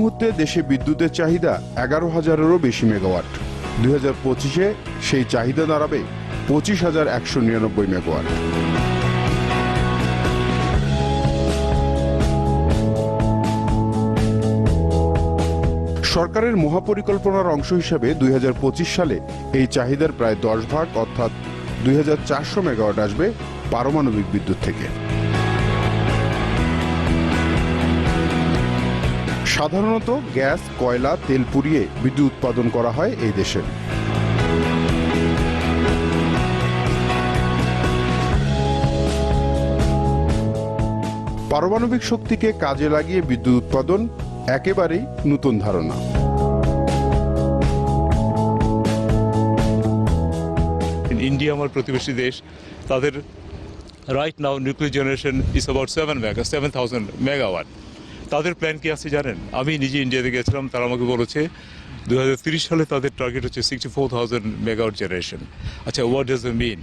মুহূর্তে দেশে বিদ্যুতের চাহিদা এগারো হাজারেরও বেশি মেগাওয়াট। দুই হাজার পঁচিশে সেই চাহিদা দাঁড়াবে পঁচিশ হাজার একশো নিরানব্বই মেগাওয়াট। সরকারের মহাপরিকল্পনার অংশ হিসাবে দুই হাজার পঁচিশ সালে এই চাহিদার প্রায় দশ ভাগ, অর্থাৎ দুই হাজার চারশো মেগাওয়াট আসবে পারমাণবিক বিদ্যুৎ থেকে। সাধারণত গ্যাস, কয়লা, তেল পুড়িয়ে বিদ্যুৎ উৎপাদন করা হয় এই দেশে। পারমাণবিক শক্তিকে কাজে লাগিয়ে বিদ্যুৎ উৎপাদন একেবারেই নতুন ধারণা। ইন্ডিয়া আমার প্রতিবেশী দেশ, তাদের right now nuclear generation is about seven mega seven thousand megawatt তাদের প্ল্যান কি আছে জানেন? আমি নিজে ইন্ডিয়াতে গেছিলাম, তারা আমাকে বলেছে দু সালে তাদের টার্গেট হচ্ছে sixty four thousand megawatt generation আচ্ছা what does the mean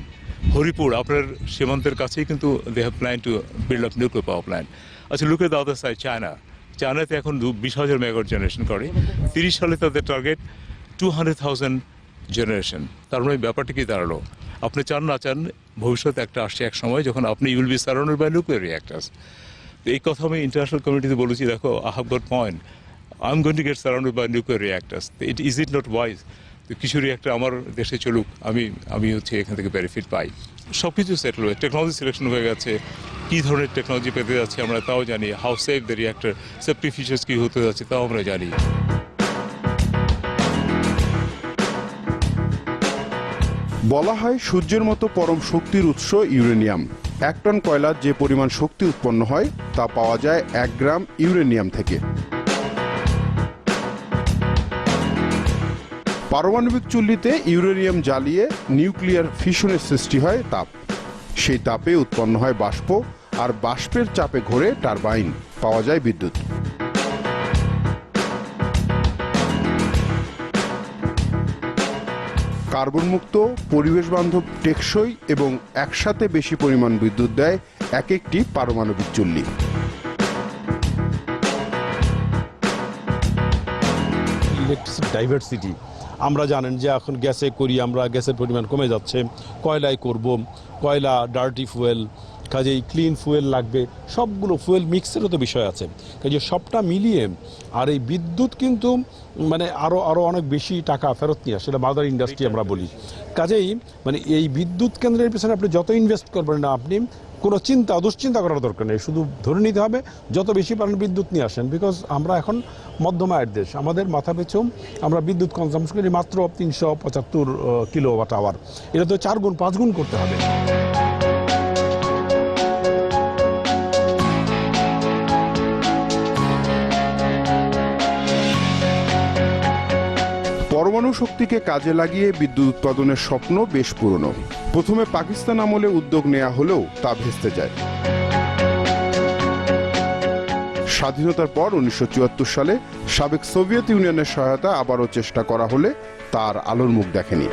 Haripur, আপনার সীমান্তের কাছেই কিন্তু they have plan to build up nuclear power plant আচ্ছা look the other side China চায়নাতে এখন বিশ হাজার মেগাওয়াট জেনারেশন করে। তিরিশ সালে তাদের target two hundred thousand generation তার মানে ব্যাপারটা কি দাঁড়াল? আপনি চান না চান, ভবিষ্যতে একটা আসছে এক সময় যখন আপনি you'll be surrounded by nuclear reactors এই কথা আমি ইন্টারন্যাশনাল কমিউনিটিতে বলেছি, দেখো I have got point I am going to get surrounded by nuclear reactors it is it not wise তো কিছু রিয়াক্টার আমার দেশে চলুক, আমি আমি হচ্ছে এখান থেকে বেনিফিট পাই? সব কিছু সেটেল হয়ে টেকনোলজি সিলেকশন হয়ে গেছে, কী ধরনের টেকনোলজি পেতে যাচ্ছে আমরা তাও জানি how safe the reactor safety features কী হতে যাচ্ছে তাও আমরা জানি। বলা হয় সূর্যের মতো পরম শক্তির উৎস ইউরেনিয়াম। এক টন কয়লার যে পরিমাণ শক্তি উৎপন্ন হয়, তা পাওয়া যায় এক গ্রাম ইউরেনিয়াম থেকে। পারমাণবিক চুল্লিতে ইউরেনিয়াম জ্বালিয়ে নিউক্লিয়ার ফিশনের সৃষ্টি হয় তাপ। সেই তাপে উৎপন্ন হয় বাষ্প আর বাষ্পের চাপে ঘোরে টারবাইন, পাওয়া যায় বিদ্যুৎ। কার্বন মুক্ত পরিবেশ বান্ধব টেকসই এবং একসাথে বেশি পরিমাণ বিদ্যুৎ দেয় এক একটি পারমাণবিক চুল্লি। ডাইভার্সিটি আমরা জানেন যে এখন গ্যাসে করি, আমরা গ্যাসের পরিমাণ কমে যাচ্ছে। কয়লায় করব, কয়লা ডার্টি ফুয়েল কাজেই ক্লিন ফুয়েল লাগবে, সবগুলো ফুয়েল মিক্সেরও তো বিষয় আছে। কাজে সবটা মিলিয়ে আর এই বিদ্যুৎ কিন্তু মানে আরও আরও অনেক বেশি টাকা ফেরত নিয়ে আসে মাদার ইন্ডাস্ট্রি আমরা বলি। কাজেই মানে এই বিদ্যুৎ কেন্দ্রের পিছনে আপনি যত ইনভেস্ট করবেন না আপনি, কোনো চিন্তা, দুশ্চিন্তা করার দরকার নেই। শুধু ধরে নিতে হবে, যত বেশি পারেন বিদ্যুৎ নিয়ে আসেন বিকজ আমরা এখন মধ্যম আয়ের দেশ। আমাদের মাথা পিছু আমরা বিদ্যুৎ কনজামশন করি মাত্র তিনশো পঁচাত্তর কিলো ওয়াট আওয়ার এটা তো চার গুণ, পাঁচ গুণ করতে হবে। পরমাণু শক্তিকে কাজে লাগিয়ে বিদ্যুৎ উৎপাদনের স্বপ্ন বেশ পুরনো। প্রথমে পাকিস্তান আমলে উদ্যোগ নেওয়া হলেও তা ভেস্তে যায়। স্বাধীনতার পর উনিশশো চুয়াত্তর সালে সাবেক সোভিয়েত ইউনিয়নের সহায়তা আবারও চেষ্টা করা হলে তার আলোর মুখ দেখেনি।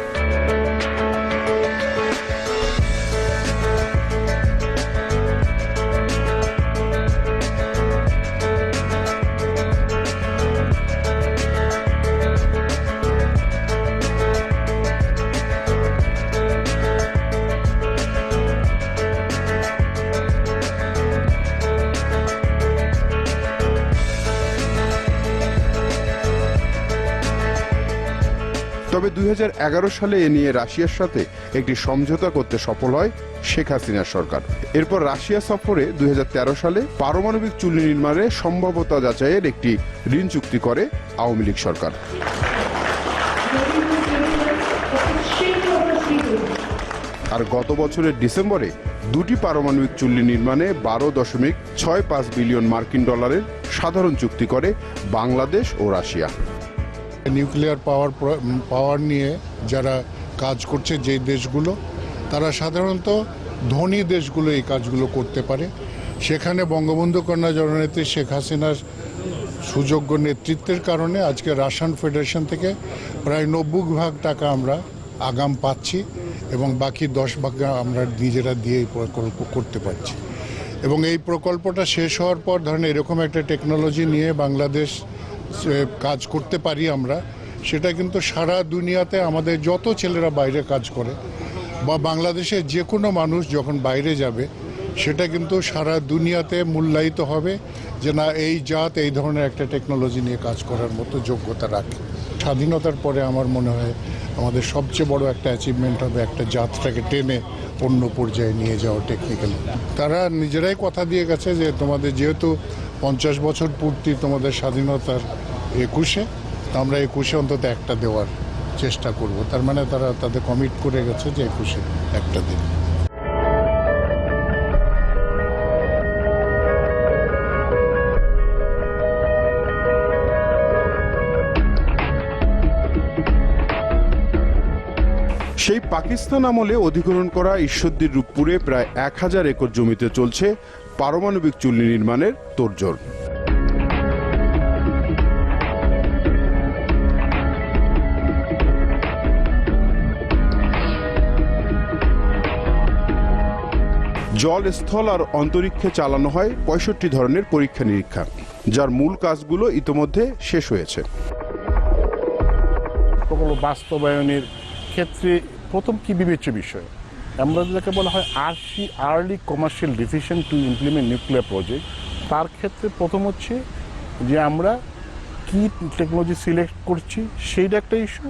এগারো সালে এ নিয়ে রাশিয়ার সাথে একটি সমঝোতা করতে সফল হয় শেখ হাসিনার সরকার। এরপর রাশিয়া সফরে দুই হাজার তেরো সালে পারমাণবিক চুল্লি নির্মাণে সম্ভাব্যতা যাচাইয়ের একটি ঋণ চুক্তি করে আওয়ামী লীগ সরকার। আর গত বছরের ডিসেম্বরে দুটি পারমাণবিক চুল্লি নির্মাণে বারো দশমিক ছয় পাঁচ বিলিয়ন মার্কিন ডলারের সাধারণ চুক্তি করে বাংলাদেশ ও রাশিয়া। নিউক্লিয়ার পাওয়ার পাওয়ার নিয়ে যারা কাজ করছে যে দেশগুলো, তারা সাধারণত ধনী দেশগুলো এই কাজগুলো করতে পারে। সেখানে বঙ্গবন্ধু কন্যা জননেত্রী শেখ হাসিনার সুযোগ্য নেতৃত্বের কারণে আজকে রাশিয়ান ফেডারেশন থেকে প্রায় নব্বই ভাগ টাকা আমরা আগাম পাচ্ছি এবং বাকি দশ ভাগ আমরা নিজেরা দিয়ে প্রকল্প করতে পারছি। এবং এই প্রকল্পটা শেষ হওয়ার পর ধরেন এরকম একটা টেকনোলজি নিয়ে বাংলাদেশ কাজ করতে পারি আমরা, সেটা কিন্তু সারা দুনিয়াতে আমাদের যত ছেলেরা বাইরে কাজ করে বা বাংলাদেশের যে কোনো মানুষ যখন বাইরে যাবে, সেটা কিন্তু সারা দুনিয়াতে মূল্যায়িত হবে যে না, এই জাত এই ধরনের একটা টেকনোলজি নিয়ে কাজ করার মতো যোগ্যতা রাখে। স্বাধীনতার পরে আমার মনে হয় আমাদের সবচেয়ে বড় একটা অ্যাচিভমেন্ট হবে একটা জাতটাকে টেনে অন্য পর্যায়ে নিয়ে যাওয়া টেকনিক্যালি তারা নিজেরাই কথা দিয়ে গেছে যে তোমাদের যেহেতু পঞ্চাশ বছর পূর্তি তোমাদের স্বাধীনতার একুশে আমরা একুশে অন্তত একটা দেওয়ার চেষ্টা করব। তার মানে তারা তাদের কমিট করে গেছে যে একুশে একটা দিন। সেই পাকিস্তান আমলে অধিগ্রহণ করা ঈশ্বরদীর রূপপুরে প্রায় এক হাজার একর জমিতে চলছে পারমাণবিক চুল্লি নির্মাণের তোড়জোড়। জল স্থল আর অন্তরীক্ষে চালানো হয় পঁয়ষট্টি ধরনের পরীক্ষা নিরীক্ষা যার মূল কাজগুলো ইতোমধ্যে শেষ হয়েছে। প্রকল্প বাস্তবায়নের ক্ষেত্রে প্রথম কি বিবেচ্য বিষয়? আমরা যাকে বলা হয় RC, early commercial decision to implement nuclear project. তার ক্ষেত্রে প্রথম হচ্ছে যে আমরা কি টেকনোলজি সিলেক্ট করছি, সেইটা একটা ইস্যু,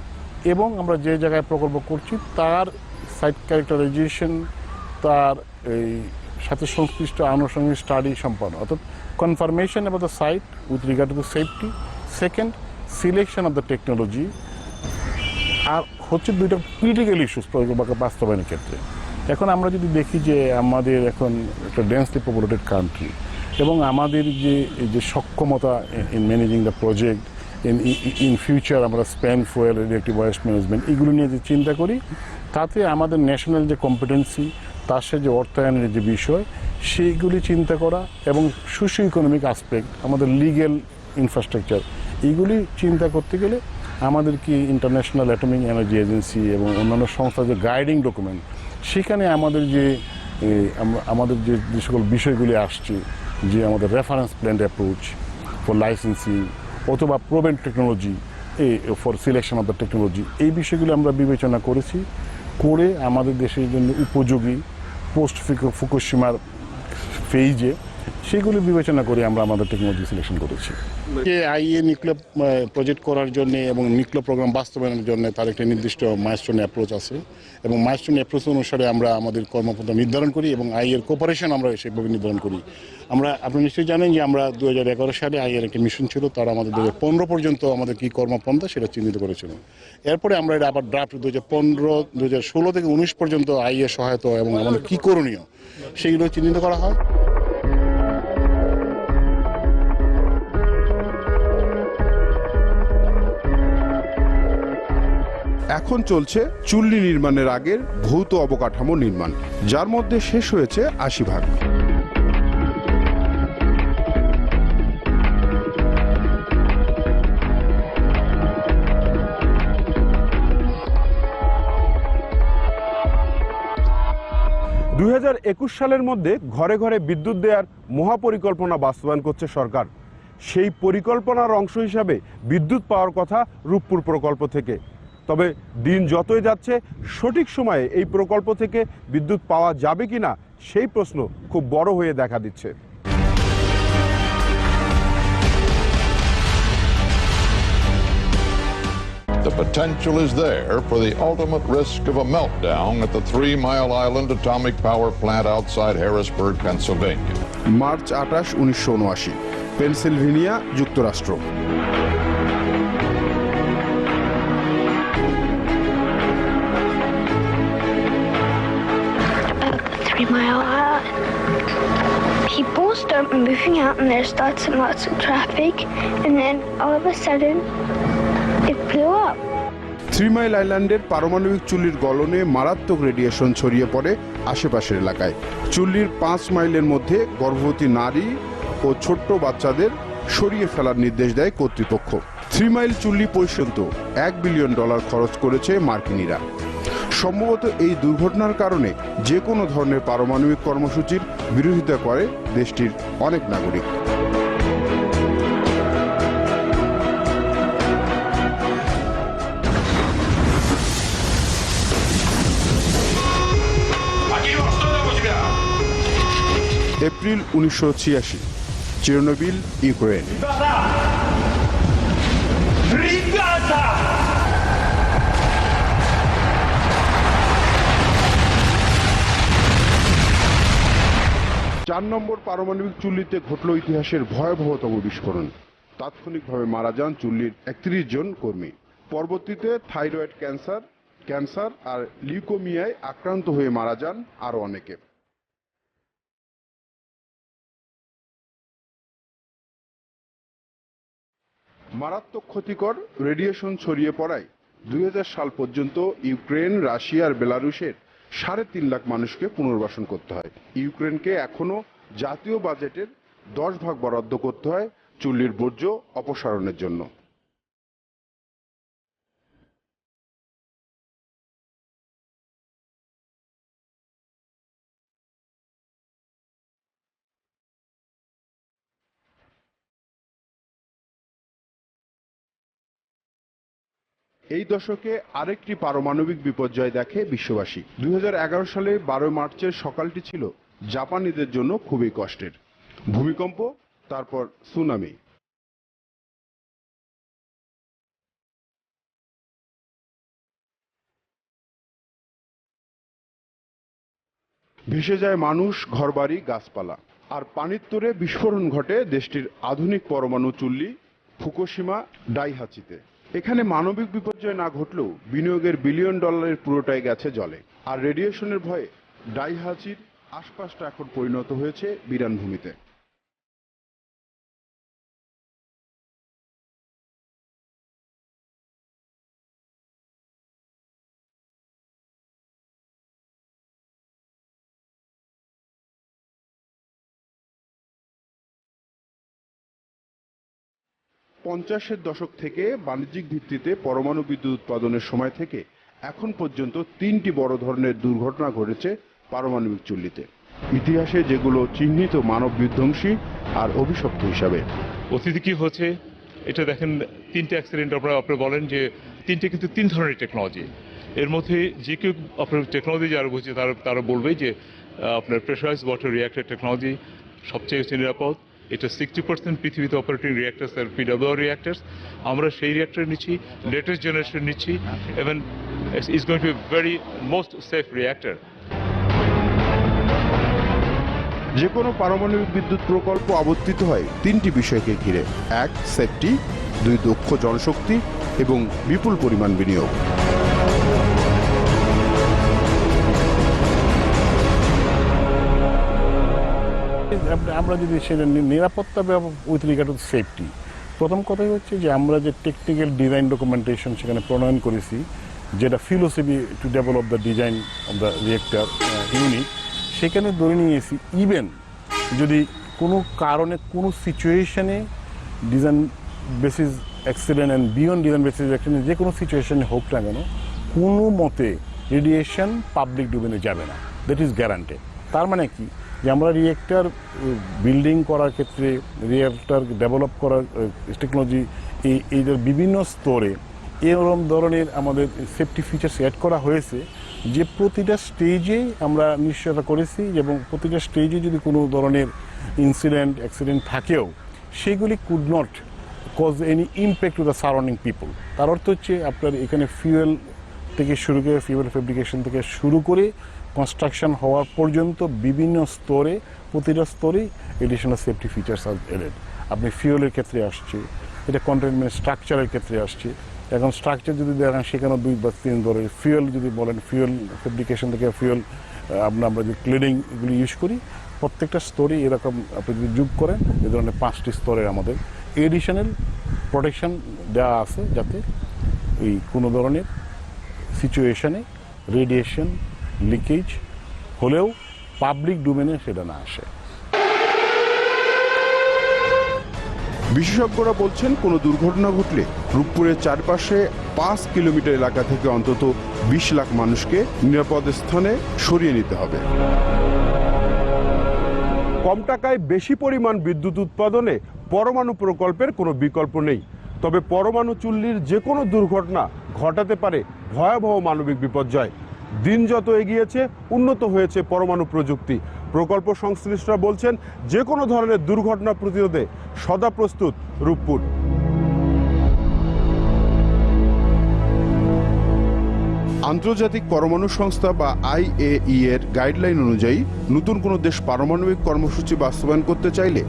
এবং আমরা যে জায়গায় প্রকল্প করছি, তার সাইট ক্যারেক্টারাইজেশন, তার এই সাথে সংশ্লিষ্ট আনুষঙ্গিক স্টাডি সম্পন্ন। অর্থাৎ confirmation about the site with regard to the safety second selection of the technology আর হচ্ছে দুইটা ক্রিটিক্যাল ইস্যুস বাস্তবায়নের ক্ষেত্রে। এখন আমরা যদি দেখি যে আমাদের এখন একটা ডেন্সলি পপুলেটেড কান্ট্রি এবং আমাদের যে যে সক্ষমতা in managing the project in in future আমরা spent fuel relative waste management এগুলো নিয়ে যে চিন্তা করি, তাতে আমাদের ন্যাশনাল যে কম্পিটেন্সি তার সাথে যে অর্থায়নের যে বিষয়, সেইগুলি চিন্তা করা এবং সোশিও ইকোনমিক আসপেক্ট আমাদের লিগেল ইনফ্রাস্ট্রাকচার এইগুলি চিন্তা করতে গেলে আমাদের কি ইন্টারন্যাশনাল অ্যাটমিক এনার্জি এজেন্সি এবং অন্যান্য সংস্থার যে গাইডিং ডকুমেন্ট সেখানে আমাদের যে আমাদের যে যে সকল বিষয়গুলি আসছে, যে আমাদের reference plant approach for licensing অথবা proven technology a for selection of the technology এই বিষয়গুলি আমরা বিবেচনা করেছি, করে আমাদের দেশের জন্য উপযোগী posto fica Fukushima Feiji, সেগুলি বিবেচনা করে আমরা আমাদের টেকনোলজি সিলেকশন করেছি। যে আইএ নিউক্লিয়ার প্রজেক্ট করার জন্য এবং নিউক্লিয়ার প্রোগ্রাম বাস্তবায়নের জন্য তার একটা নির্দিষ্ট মাইস্টোন অ্যাপ্রোচ আছে এবং মাইস্টোন অ্যাপ্রোচ অনুসারে আমরা আমাদের কর্মপন্থা নির্ধারণ করি এবং আইএর কোপারেশন আমরা সেভাবে নির্ধারণ করি। আমরা, আপনি নিশ্চয়ই জানেন যে আমরা দু হাজার এগারো সালে আইএর একটা মিশন ছিল, তারা আমাদের দু হাজার পনেরো পর্যন্ত আমাদের কী কর্মপন্থা সেটা চিহ্নিত করেছিল। এরপরে আমরা এটা আবার ড্রাফট দু হাজার পনেরো দু থেকে উনিশ পর্যন্ত আইএর সহায়তা এবং আমাদের কী করণীয় সেগুলো চিহ্নিত করা হয়। এখন চলছে চুল্লি নির্মাণের আগের ভৌত অবকাঠামো নির্মাণ, যার মধ্যে শেষ হয়েছে আশি ভাগ। দুই হাজার একুশ সালের মধ্যে ঘরে ঘরে বিদ্যুৎ দেওয়ার মহাপরিকল্পনা বাস্তবায়ন করছে সরকার। সেই পরিকল্পনার অংশ হিসাবে বিদ্যুৎ পাওয়ার কথা রূপপুর প্রকল্প থেকে। তবে দিন যতই যাচ্ছে সঠিক সময়ে এই প্রকল্প থেকে বিদ্যুৎ পাওয়া যাবে কিনা সেই প্রশ্ন খুব বড় হয়ে দেখা দিচ্ছে The potential is there for the ultimate risk of a meltdown at the Three Mile Island Atomic Power Plant outside Harrisburg, Pennsylvania. March আঠাশ উনিশশো উনআশি পেনসিলভেনিয়া যুক্তরাষ্ট্র People start moving out, and there's lots and lots of traffic, and then all of a sudden, it blew up. Three mile আইল্যান্ডের পারমাণবিক চুল্লির গলনে মারাত্মক radiation ছড়িয়ে পড়ে আশেপাশের এলাকায়। চুল্লির পাঁচ মাইলের মধ্যে গর্ভবতী নারী ও ছোট্ট বাচ্চাদের সরিয়ে ফেলার নির্দেশ দেয় কর্তৃপক্ষ। থ্রি মাইল চুল্লি পর্যন্ত এক বিলিয়ন ডলার খরচ করেছে মার্কিনিরা। সম্ভবত এই দুর্ঘটনার কারণে যে কোনো ধরনের পারমাণবিক কর্মসূচির বিরোধিতা করে দেশটির অনেক নাগরিক। এপ্রিল উনিশশো ছিয়াশি, চিরনবিল, ইউক্রেন। চার নম্বর পারমাণবিক চুল্লিতে ঘটল ইতিহাসের ভয়াবহতম বিস্ফোরণ। তাৎক্ষণিকভাবে মারা যান চুল্লির একত্রিশ জন কর্মী। পরবর্তীতে থাইরয়েড ক্যান্সার ক্যান্সার আর লিউকোমিয়ায় আক্রান্ত হয়ে মারা যান আরও অনেকে। মারাত্মক ক্ষতিকর রেডিয়েশন ছড়িয়ে পড়ায় দুই হাজার সাল পর্যন্ত ইউক্রেন, রাশিয়া আর বেলারুশের সাড়ে তিন লাখ মানুষকে পুনর্বাসন করতে হয়। ইউক্রেনকে এখনও জাতীয় বাজেটের দশ ভাগ বরাদ্দ করতে হয় চুল্লির বর্জ্য অপসারণের জন্য। এই দশকে আরেকটি পারমাণবিক বিপর্যয় দেখে বিশ্ববাসী। দুই হাজার এগারো সালে বারোই মার্চের সকালটি ছিল জাপানিদের জন্য খুবই কষ্টের। ভূমিকম্প, তারপর সুনামি। ভেসে যায় মানুষ, ঘরবাড়ি, গাছপালা। আর পানির তোরে বিস্ফোরণ ঘটে দেশটির আধুনিক পরমাণু চুল্লি, ফুকুশিমা, ডাইহাচিতে। এখানে মানবিক বিপর্যয় না ঘটলেও বিনিয়োগের বিলিয়ন ডলারের পুরোটাই গেছে জলে। আর রেডিয়েশনের ভয়ে ডাইহাচির আশপাশটা এখন পরিণত হয়েছে বিরান পঞ্চাশের দশক থেকে বাণিজ্যিক ভিত্তিতে পরমাণু বিদ্যুৎ উৎপাদনের সময় থেকে এখন পর্যন্ত তিনটি বড় ধরনের দুর্ঘটনা ঘটেছে পারমাণবিক চুল্লিতে। ইতিহাসে যেগুলো চিহ্নিত মানব বিধ্বংসী আর অভিশপ্ত হিসাবে। অতীতে কি হচ্ছে এটা দেখেন, তিনটে অ্যাক্সিডেন্ট আপনারা আপনি বলেন যে তিনটে কিন্তু তিন ধরনের টেকনোলজি এর মধ্যে যে কেউ আপনার টেকনোলজি যারা বুঝছে তারা তারা বলবে যে আপনার প্রেশারাইজ ওয়াটার রিয়াক্টর টেকনোলজি সবচেয়ে বেশি নিরাপদ। এটা সিক্সটি পার্সেন্ট পৃথিবীতে অপারেটিং রিয়াক্টার্স আর পিডাব্লিউ রিয়াক্টার্স আমরা সেই রিয়াক্টর নিচ্ছি লেটেস্ট জেনারেশন নিচ্ছি এবং is going to be very most safe reactor যে কোনো পারমাণবিক বিদ্যুৎ প্রকল্প আবর্তিত হয় তিনটি বিষয়কে ঘিরে। এক সেফটি দুই দক্ষ জনশক্তি এবং বিপুল পরিমাণ বিনিয়োগ। আমরা যদি সেটা নিরাপত্তা উইথ রিগার্ড টু সেফটি প্রথম কথাই হচ্ছে যে আমরা যে টেকনিক্যাল ডিজাইন ডকুমেন্টেশন সেখানে প্রণয়ন করেছি, যেটা philosophy to develop the design of the reactor unit সেখানে ধরে নিয়েছি ইভেন যদি কোনো কারণে, কোনো সিচুয়েশানে design basis accident and beyond design basis accident যে কোনো সিচুয়েশানে হোক না কেন, কোনো মতে রেডিয়েশন পাবলিক ডোমেনে যাবে না। দ্যাট ইজ গ্যারান্টেড তার মানে কি? যে আমরা রিয়েক্টার বিল্ডিং করার ক্ষেত্রে রিয়েক্টার ডেভেলপ করার টেকনোলজি এই এই বিভিন্ন স্তরে এরকম ধরনের আমাদের সেফটি ফিচার্স অ্যাড করা হয়েছে যে প্রতিটা স্টেজেই আমরা নিশ্চয়তা করেছি এবং প্রতিটা স্টেজে যদি কোনো ধরনের ইনসিডেন্ট অ্যাক্সিডেন্ট থাকেও, সেগুলি could not cause any impact to the surrounding people তার অর্থ হচ্ছে আপনার এখানে ফিউয়েল থেকে শুরু করে ফিউয়েল ফেব্রিকেশন থেকে শুরু করে কনস্ট্রাকশন হওয়ার পর্যন্ত বিভিন্ন স্তরে, প্রতিটা স্তরেই এডিশনাল সেফটি ফিচার্স আর এডেড আপনি ফিউয়েলের ক্ষেত্রে আসছে, এটা কন্টেনমেন্ট স্ট্রাকচারের ক্ষেত্রে আসছে। এখন স্ট্রাকচার যদি দেখেন সেখানে দুই বা তিন ধরনের ফিউয়েল যদি বলেন ফিউয়েল ফেব্রিকেশন থেকে ফিউয়েল আপনার আমরা যে ক্লিনিং এগুলো ইউজ করি, প্রত্যেকটা স্তরে এরকম আপনি যদি যোগ করেন, এ ধরনের পাঁচটি স্তরের আমাদের এডিশনাল প্রোটেকশন দেওয়া আছে যাতে এই কোনো ধরনের সিচুয়েশনে রেডিয়েশন লিকেজ হলেও পাবলিক ডোমেনে সেটা না আসে। বিশেষজ্ঞরা বলছেন, কোনো দুর্ঘটনা ঘটলে রূপপুরের চারপাশে পাঁচ কিলোমিটার এলাকা থেকে অন্তত বিশ লাখ মানুষকে নিরাপদ স্থানে সরিয়ে নিতে হবে। কম টাকায় বেশি পরিমাণ বিদ্যুৎ উৎপাদনে পরমাণু প্রকল্পের কোনো বিকল্প নেই। তবে পরমাণু চুল্লির যে কোনো দুর্ঘটনা ঘটাতে পারে ভয়াবহ মানবিক বিপর্যয়। দিন যত এগিয়েছে, উন্নত হয়েছে পরমাণু প্রযুক্তি। প্রকল্প সংশ্লিষ্টরা বলছেন যে কোনো ধরনের দুর্ঘটনা প্রতিরোধে সদা প্রস্তুত রূপপুর। আন্তর্জাতিক পরমাণু সংস্থা বা আইএই এর গাইডলাইন অনুযায়ী, নতুন কোনো দেশ পারমাণবিক কর্মসূচি বাস্তবায়ন করতে চাইলে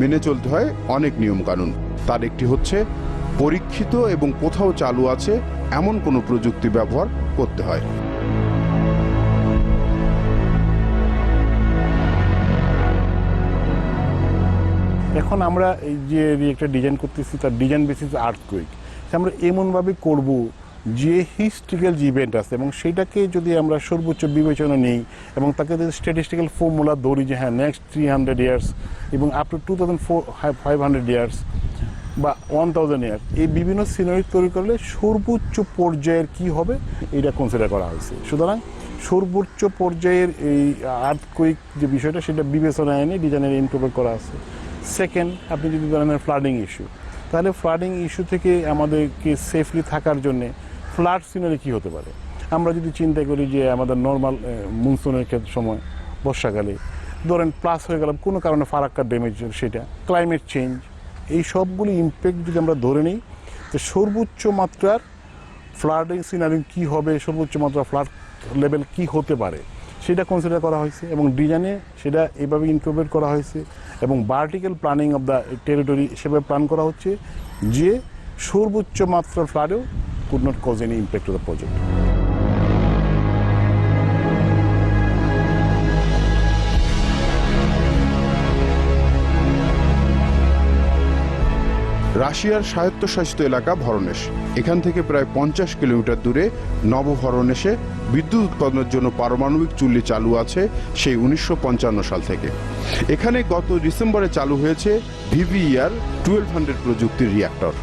মেনে চলতে হয় অনেক নিয়মকানুন। তার একটি হচ্ছে, পরীক্ষিত এবং কোথাও চালু আছে এমন কোনো প্রযুক্তি ব্যবহার করতে হয়। এখন আমরা এই যে রিয়েক্টর ডিজাইন করতেছি, তার ডিজাইন বেসিস আর্থকুইক আমরা এমনভাবে করব যে হিস্ট্রিক্যাল যে ইভেন্ট আছে, এবং সেটাকে যদি আমরা সর্বোচ্চ বিবেচনা নিই, এবং তাকে যদি স্ট্যাটিস্টিক্যাল ফর্মুলা ধরি যে হ্যাঁ নেক্সট থ্রি হান্ড্রেড ইয়ার্স এবং up to two thousand four five hundred years বা ওয়ান থাউজেন্ড ইয়ার এই বিভিন্ন সিনারি তৈরি করলে সর্বোচ্চ পর্যায়ের কি হবে, এটা কনসিডার করা হয়েছে। সুতরাং সর্বোচ্চ পর্যায়ের এই আর্থকুইক যে বিষয়টা, সেটা বিবেচনায় এনে ডিজাইনের ইনক্লুড করা আছে। সেকেন্ড আপনি যদি ধরেন ফ্লাডিং ইস্যু তাহলে ফ্লাডিং ইস্যু থেকে আমাদেরকে সেফলি থাকার জন্যে ফ্লাড সিনারি কী হতে পারে? আমরা যদি চিন্তা করি যে আমাদের নর্মাল মনসুনের ক্ষেত্রে সময়, বর্ষাকালে, ধরেন প্লাস হয়ে গেলাম কোনো কারণে ফারাক্কা ড্যামেজ সেটা ক্লাইমেট চেঞ্জ এই সবগুলি ইম্প্যাক্ট যদি আমরা ধরে নিই, তো সর্বোচ্চ মাত্রার ফ্লাডিং সিনারি কী হবে, সর্বোচ্চ মাত্রা ফ্লাড লেভেল কী হতে পারে? সেটা কনসিডার করা হয়েছে এবং ডিজাইনে সেটা এভাবে ইনকিউবেট করা হয়েছে এবং vertical planning of the territory হিসেবে প্ল্যান করা হচ্ছে যে সর্বোচ্চ মাত্রার ফ্লাডেও could not cause any impact to the project রাশিয়ার স্বায়ত্তশাসিত এলাকা ভরনেশ এখান থেকে প্রায় পঞ্চাশ কিলোমিটার দূরে নবভরনেশে বিদ্যুৎ উৎপাদনের জন্য পারমাণবিক চুল্লি চালু আছে সেই উনিশশো পঞ্চান্ন সাল থেকে। এখানে গত ডিসেম্বরে চালু হয়েছে ভিভিইআর টুয়েলভ হান্ড্রেড প্রযুক্তির রিয়াক্টর।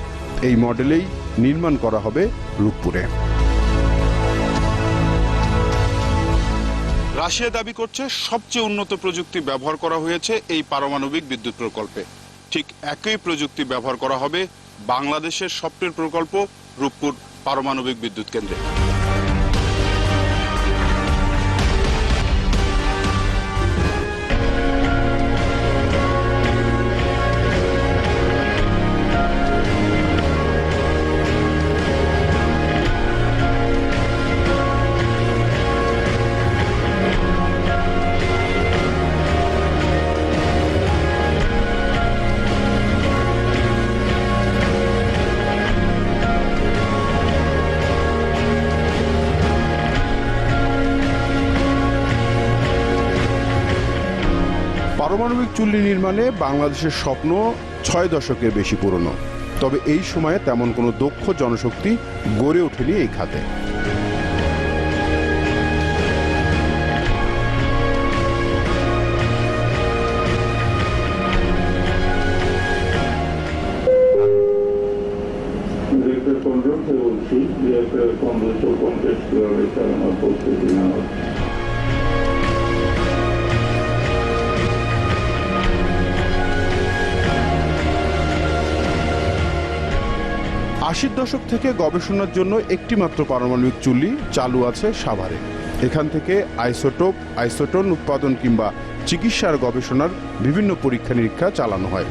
এই মডেলেই নির্মাণ করা হবে রূপপুরে। রাশিয়া দাবি করছে, সবচেয়ে উন্নত প্রযুক্তি ব্যবহার করা হয়েছে এই পারমাণবিক বিদ্যুৎ প্রকল্পে। ঠিক একই প্রযুক্তি ব্যবহার করা হবে বাংলাদেশের স্বপ্নের প্রকল্প রূপপুর পারমাণবিক বিদ্যুৎ কেন্দ্রে। চুল্লি নির্মাণে বাংলাদেশের স্বপ্ন ছয় দশকের বেশি পুরনো। তবে এই সময়ে তেমন কোনো দক্ষ জনশক্তি গড়ে ওঠেনি এই খাতে। আশির দশক থেকে গবেষণার জন্য একটি মাত্র পারমাণবিক চুল্লি চালু আছে সাভারে। এখান থেকে আইসোটোপ, আইসোটোন উৎপাদন কিংবা চিকিৎসার গবেষণার বিভিন্ন পরীক্ষা নিরীক্ষা চালানো হয়।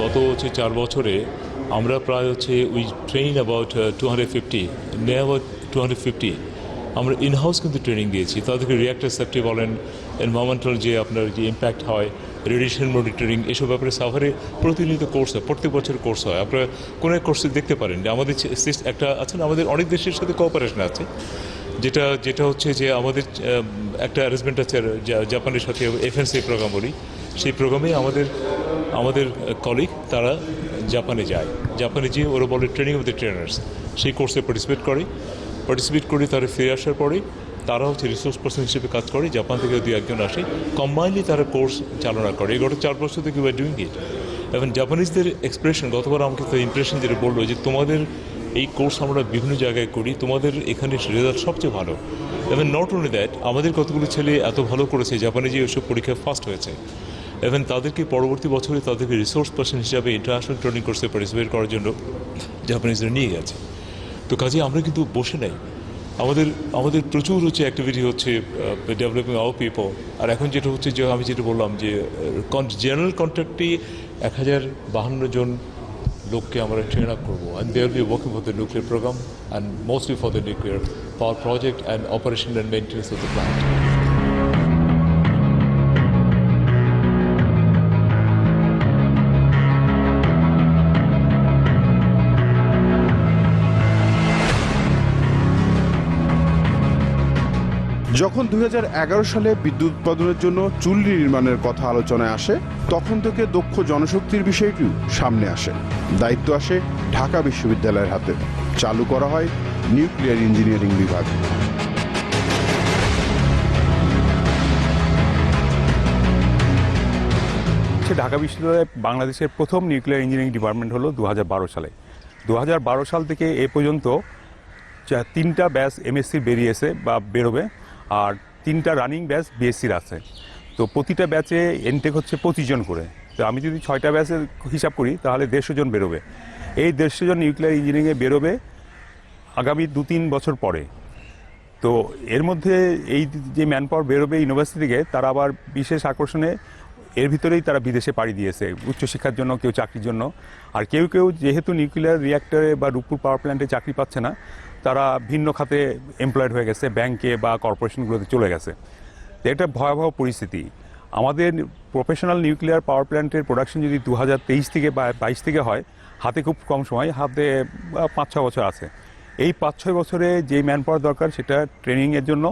গত হচ্ছে চার বছরে আমরা প্রায় হচ্ছে we train about two hundred fifty নে অ্যাবাউট টু হান্ড্রেড ফিফটি আমরা ইনহাউস কিন্তু ট্রেনিং দিয়েছি। তাদেরকে রিয়াক্টার সেফটি বলেন এনভায়রনমেন্টাল যে আপনার যে ইম্প্যাক্ট হয় রেডিয়েশন মনিটরিং এসব ব্যাপারে সাভারে প্রতিনিয়ত কোর্স হয়, প্রত্যেক বছর কোর্স হয়। আপনারা কোনো এক কোর্সে দেখতে পারেন যে আমাদের একটা আছে না, আমাদের অনেক দেশের সাথে কোঅপারেশন আছে। যেটা যেটা হচ্ছে যে আমাদের একটা অ্যারেঞ্জমেন্ট আছে জাপানের সাথে এফএনসি প্রোগ্রাম বলি। সেই প্রোগ্রামে আমাদের আমাদের কলিগ তারা জাপানে যায়। জাপানে যেয়ে ওরা বলে ট্রেনিং অফ দ্য ট্রেনার্স সেই কোর্সে পার্টিসিপেট করে। পার্টিসিপেট করে তারা ফিরে আসার পরে তারা হচ্ছে রিসোর্স পার্সন হিসেবে কাজ করে। জাপান থেকে দু একজন আসে। কম্বাইনলি তারা কোর্স চালনা করে। এই গত চার বছর থেকে ওয়ার ডুইং ইট এবং জাপানিজদের এক্সপ্রেশন গতবার আমাকে তো ইমপ্রেশন যেটা বলল যে তোমাদের এই কোর্স আমরা বিভিন্ন জায়গায় করি, তোমাদের এখানে রেজাল্ট সবচেয়ে ভালো। এবং নট অনলি দ্যাট আমাদের কতগুলো ছেলে এত ভালো করেছে জাপানে যে ওইসব পরীক্ষায় ফার্স্ট হয়েছে। এবং তাদেরকে পরবর্তী বছরে তাদেরকে রিসোর্স পার্সন হিসাবে ইন্টারন্যাশনাল ট্রেনিং কোর্সে পার্টিসিপেট করার জন্য জাপানিজরা নিয়ে গেছে। তো কাজে আমরা কিন্তু বসে নাই। আমাদের আমাদের প্রচুর হচ্ছে অ্যাক্টিভিটি হচ্ছে ডেভেলপিং আওয়ার পিপল আর এখন যেটা হচ্ছে যে, আমি যেটা বললাম যে জেনারেল কন্ট্রাক্টটি এক হাজার বাহান্ন জন লোককে আমরা ট্রেন আপ করব। And there be working for the nuclear program and mostly for the nuclear power project and operation and maintenance of the plant যখন দু হাজার এগারো সালে বিদ্যুৎ উৎপাদনের জন্য চুল্লি নির্মাণের কথা আলোচনায় আসে, তখন থেকে দক্ষ জনশক্তির বিষয়টিও সামনে আসে। দায়িত্ব আসে ঢাকা বিশ্ববিদ্যালয়ের হাতে। চালু করা হয় নিউক্লিয়ার ইঞ্জিনিয়ারিং বিভাগ। ঢাকা বিশ্ববিদ্যালয়ে বাংলাদেশের প্রথম নিউক্লিয়ার ইঞ্জিনিয়ারিং ডিপার্টমেন্ট হলো দু হাজার বারো সালে। দু হাজার বারো সাল থেকে এ পর্যন্ত তিনটা ব্যাচ এমএসসি বেরিয়েছে বা বেরোবে। আর তিনটা রানিং ব্যাচ বিএসসির আছে। তো প্রতিটা ব্যাচে এনটেক হচ্ছে পঁচিশ জন করে। তো আমি যদি ছয়টা ব্যাচের হিসাব করি, তাহলে দেড়শো জন বেরোবে। এই দেড়শো জন নিউক্লিয়ার ইঞ্জিনিয়ারিংয়ে বেরোবে আগামী দু তিন বছর পরে। তো এর মধ্যে এই যে ম্যান পাওয়ার বেরোবে ইউনিভার্সিটি থেকে তারা আবার বিশেষ আকর্ষণে এর ভিতরেই তারা বিদেশে পাড়ি দিয়েছে, উচ্চশিক্ষার জন্য, কেউ চাকরির জন্য। আর কেউ কেউ যেহেতু নিউক্লিয়ার রিয়াক্টরে বা রূপপুর পাওয়ার প্ল্যান্টে চাকরি পাচ্ছে না তারা ভিন্ন খাতে এমপ্লয়েড হয়ে গেছে ব্যাংকে বা কর্পোরেশনগুলোতে চলে গেছে। তো এটা ভয়াবহ পরিস্থিতি। আমাদের প্রফেশনাল নিউক্লিয়ার পাওয়ার প্ল্যান্টের প্রোডাকশন যদি দু হাজার তেইশ থেকে বা বাইশ থেকে হয়, হাতে খুব কম সময়, হাতে পাঁচ ছ বছর আছে। এই পাঁচ ছয় বছরে যে ম্যান পাওয়ার দরকার, সেটা ট্রেনিংয়ের জন্য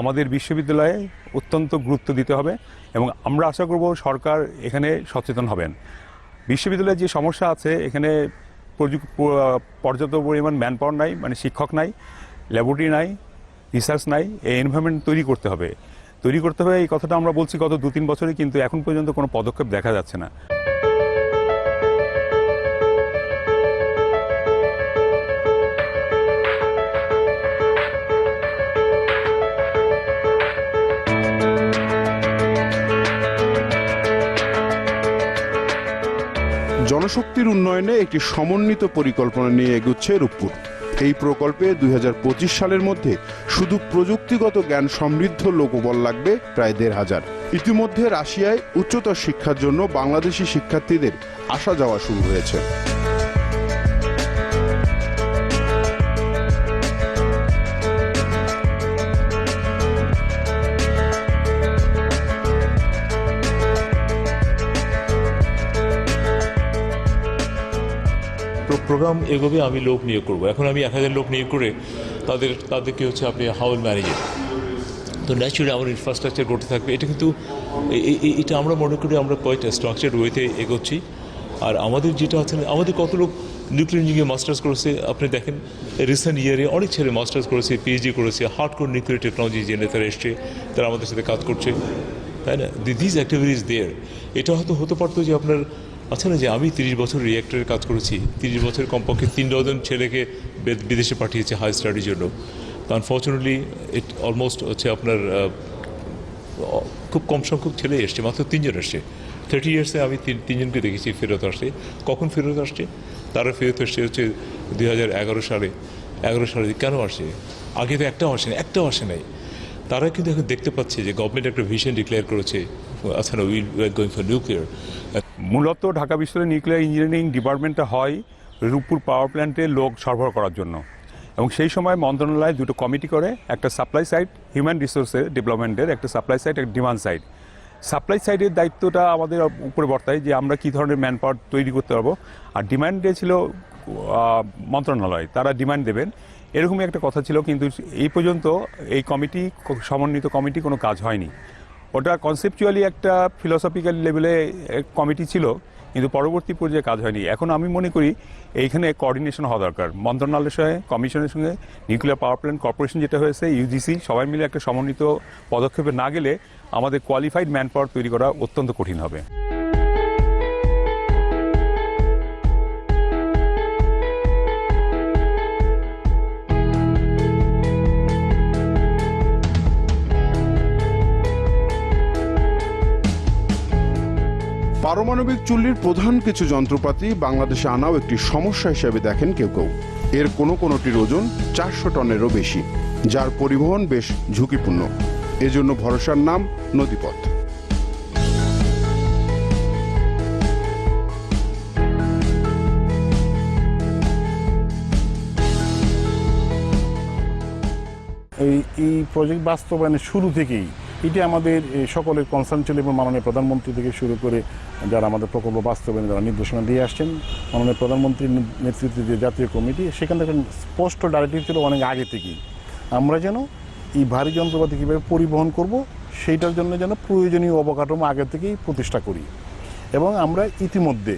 আমাদের বিশ্ববিদ্যালয়ে অত্যন্ত গুরুত্ব দিতে হবে এবং আমরা আশা করব সরকার এখানে সচেতন হবেন। বিশ্ববিদ্যালয়ে যে সমস্যা আছে, এখানে পর্যাপ্ত পরিমাণ ম্যান পাওয়ার নাই মানে শিক্ষক নাই ল্যাবরেটরি নাই রিসার্চ নাই, এই এনভায়রনমেন্ট তৈরি করতে হবে। তৈরি করতে হবে, এই কথাটা আমরা বলছি গত দু তিন বছরে, কিন্তু এখন পর্যন্ত কোনো পদক্ষেপ দেখা যাচ্ছে না। জনশক্তির উন্নয়নে একটি সমন্বিত পরিকল্পনা নিয়ে এগুচ্ছে রূপপুর। এই প্রকল্পে দুই হাজার পঁচিশ সালের মধ্যে শুধু প্রযুক্তিগত জ্ঞান সমৃদ্ধ লোকবল লাগবে প্রায় দেড় হাজার। ইতিমধ্যে রাশিয়ায় উচ্চতর শিক্ষার জন্য বাংলাদেশি শিক্ষার্থীদের আসা যাওয়া শুরু হয়েছে। প্রোগ্রাম এগোবে আমি লোক নিয়োগ করব। এখন আমি এক হাজার লোক নিয়োগ করে তাদের, তাদেরকে হচ্ছে আপনি হাউল ম্যানেজার তো ন্যাচুরালি আমার ইনফ্রাস্ট্রাকচার গড়তে থাকবে। এটা কিন্তু এটা আমরা মনে করি আমরা কয়েকটা স্ট্রাকচার ওয়েতে এগোচ্ছি। আর আমাদের যেটা আছে, আমাদের কত লোক নিউক্লিয়ার ইঞ্জিনিয়ারিং মাস্টার্স করেছে? আপনি দেখেন রিসেন্ট ইয়ারে অনেক ছেলে মাস্টার্স করেছে পিএইচডি করেছে হার্ড কোর নিউক্লিয়ার টেকনোলজি জেনে তারা এসছে, তারা আমাদের সাথে কাজ করছে। তাই না? দিস অ্যাক্টিভিটিস দেয়ার এটা হয়তো হতে পারতো যে আপনার আছে না যে আমি তিরিশ বছর রিয়াক্টরে কাজ করেছি, তিরিশ বছর কমপক্ষে তিন ডজন ছেলেকে বিদেশে পাঠিয়েছে হাই স্টাডির জন্য। তো আনফর্চুনেটলি ইট অলমোস্ট হচ্ছে আপনার খুব কম সংখ্যক ছেলে এসছে, মাত্র তিনজন এসছে। থার্টি ইয়ার্সে আমি তিন তিনজনকে দেখেছি, ফেরত আসছে কখন ফেরত আসছে? তারা ফেরত আসছে হচ্ছে দুই হাজার এগারো সালে। এগারো সালে কেন আসে আগে তো একটাও আসে না একটাও আসে নাই। তারা কিন্তু এখন দেখতে পাচ্ছে যে গভর্নমেন্ট একটা ভিশন ডিক্লেয়ার করেছে। আচ্ছা উইল গোয়িং ফর নিউক্লিয়ার মূলত ঢাকা বিশ্ববিদ্যালয় নিউক্লিয়ার ইঞ্জিনিয়ারিং ডিপার্টমেন্টটা হয় রূপপুর পাওয়ার প্ল্যান্টে লোক সরবরাহ করার জন্য। এবং সেই সময় মন্ত্রণালয় দুটো কমিটি করে, একটা সাপ্লাই সাইড হিউম্যান রিসোর্সের ডেভেলপমেন্টের একটা সাপ্লাই সাইড একটা ডিমান্ড সাইড সাপ্লাই সাইডের দায়িত্বটা আমাদের উপরে বর্তায় যে আমরা কী ধরনের ম্যান পাওয়ার তৈরি করতে পারব। আর ডিমান্ডে ছিল মন্ত্রণালয়, তারা ডিমান্ড দেবেন। এরকমই একটা কথা ছিল, কিন্তু এই পর্যন্ত এই কমিটি সমন্বিত কমিটি কোনো কাজ হয়নি। ওটা কনসেপচুয়ালি একটা ফিলোসফিক্যাল লেভেলে কমিটি ছিল, কিন্তু পরবর্তী পর্যায়ে কাজ হয়নি। এখন আমি মনে করি এইখানে কোঅর্ডিনেশন হওয়া দরকার। মন্ত্রণালয়ের সঙ্গে কমিশনের সঙ্গে নিউক্লিয়ার পাওয়ার প্ল্যান্ট কর্পোরেশন যেটা হয়েছে ইউজিসি সবাই মিলে একটা সমন্বিত পদক্ষেপে না গেলে আমাদের কোয়ালিফাইড ম্যান পাওয়ার তৈরি করা অত্যন্ত কঠিন হবে। পারমাণবিক চুল্লির প্রধান কিছু যন্ত্রপাতি বাংলাদেশে আনাও একটি সমস্যা হিসেবে দেখেন কেউ কেউ। এর কোনো কোনোটির ওজন চারশো টনেরও বেশি, যার পরিবহন বেশ ঝুঁকিপূর্ণ। এজন্য ভরসার নাম নদীপথ। এই এই প্রজেক্ট বাস্তবায়নের শুরু থেকেই এটি আমাদের সকলের কনসার্ন ছিল এবং মাননীয় প্রধানমন্ত্রী থেকে শুরু করে যারা আমাদের প্রকল্প বাস্তবায়নে যারা নির্দেশনা দিয়ে আসছেন, মাননীয় প্রধানমন্ত্রীর নেতৃত্বে যে জাতীয় কমিটি, সেখান থেকে স্পষ্ট ডাইরেক্টিভ ছিল অনেক আগে থেকেই। আমরা যেন এই ভারী যন্ত্রপাতি কীভাবে পরিবহন করব, সেইটার জন্য যেন প্রয়োজনীয় অবকাঠামো আগে থেকেই প্রতিষ্ঠা করি। এবং আমরা ইতিমধ্যে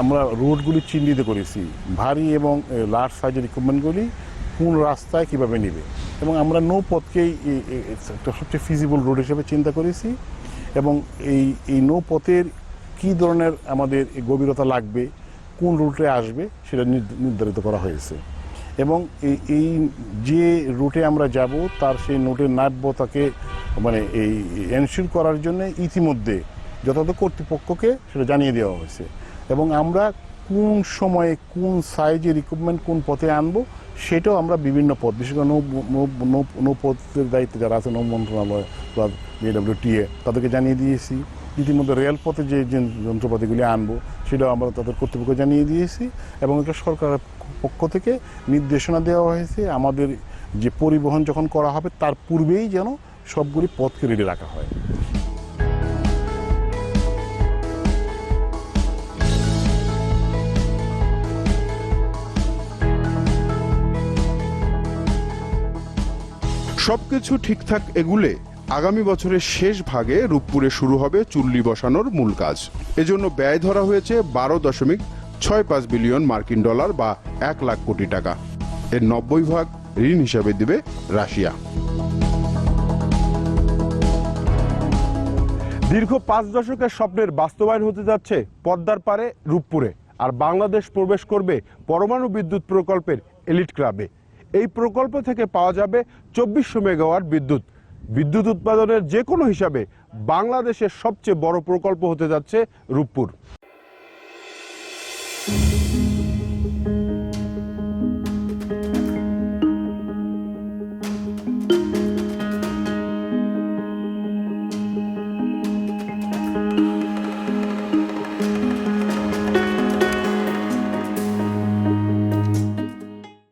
আমরা রোডগুলি চিহ্নিত করেছি। ভারী এবং লার্জ সাইজের ইকুইপমেন্টগুলি কোন রাস্তায় কীভাবে নেবে। এবং আমরা নৌপথকেই একটা সবচেয়ে ফিজিবল রোড হিসেবে চিন্তা করেছি। এবং এই এই নৌপথের কী ধরনের আমাদের গভীরতা লাগবে, কোন রুটে আসবে, সেটা নির্ধ- নির্ধারিত করা হয়েছে। এবং এই এই যে রুটে আমরা যাব, তার সেই নোটের নাব্যতাকে মানে এই এনশিওর করার জন্য ইতিমধ্যে যথাযথ কর্তৃপক্ষকে সেটা জানিয়ে দেওয়া হয়েছে। এবং আমরা কোন সময়ে কোন সাইজের ইকুইপমেন্ট কোন পথে আনব, সেটাও আমরা বিভিন্ন পথ, বিশেষ করে নৌপথের দায়িত্বে যারা আছে, নৌ মন্ত্রণালয় বা বিডব্লিউটিএ তাদেরকে জানিয়ে দিয়েছি। ইতিমধ্যে রেলপথে যে যন্ত্রপাতিগুলি আনব, সেটাও আমরা তাদের কর্তৃপক্ষ জানিয়ে দিয়েছি এবং এটা সরকারের পক্ষ থেকে নির্দেশনা দেওয়া হয়েছে। আমাদের যে পরিবহন যখন করা হবে, তার পূর্বেই যেন সবগুলি পথকে রেডি রাখা হয়। সবকিছু ঠিকঠাক এগুলে আগামী বছরের শেষ ভাগে রূপপুরে শুরু হবে চুল্লি বসানোর মূল কাজ। এজন্য ব্যয় ধরা হয়েছে বারো দশমিক ছয় পাঁচ বিলিয়ন মার্কিন ডলার বা এক লাখ কোটি টাকা। এর নব্বই ভাগ ঋণ হিসাবে দিবে রাশিয়া। দীর্ঘ পাঁচ দশকের স্বপ্নের বাস্তবায়ন হতে যাচ্ছে পদ্মার পারে রূপপুরে, আর বাংলাদেশ প্রবেশ করবে পরমাণু বিদ্যুৎ প্রকল্পের এলিট ক্লাবে। এই প্রকল্প থেকে পাওয়া যাবে চব্বিশশো মেগাওয়াট বিদ্যুৎ। বিদ্যুৎ উৎপাদনের যে কোনো হিসাবে বাংলাদেশের সবচেয়ে বড় প্রকল্প হতে যাচ্ছে রূপপুর।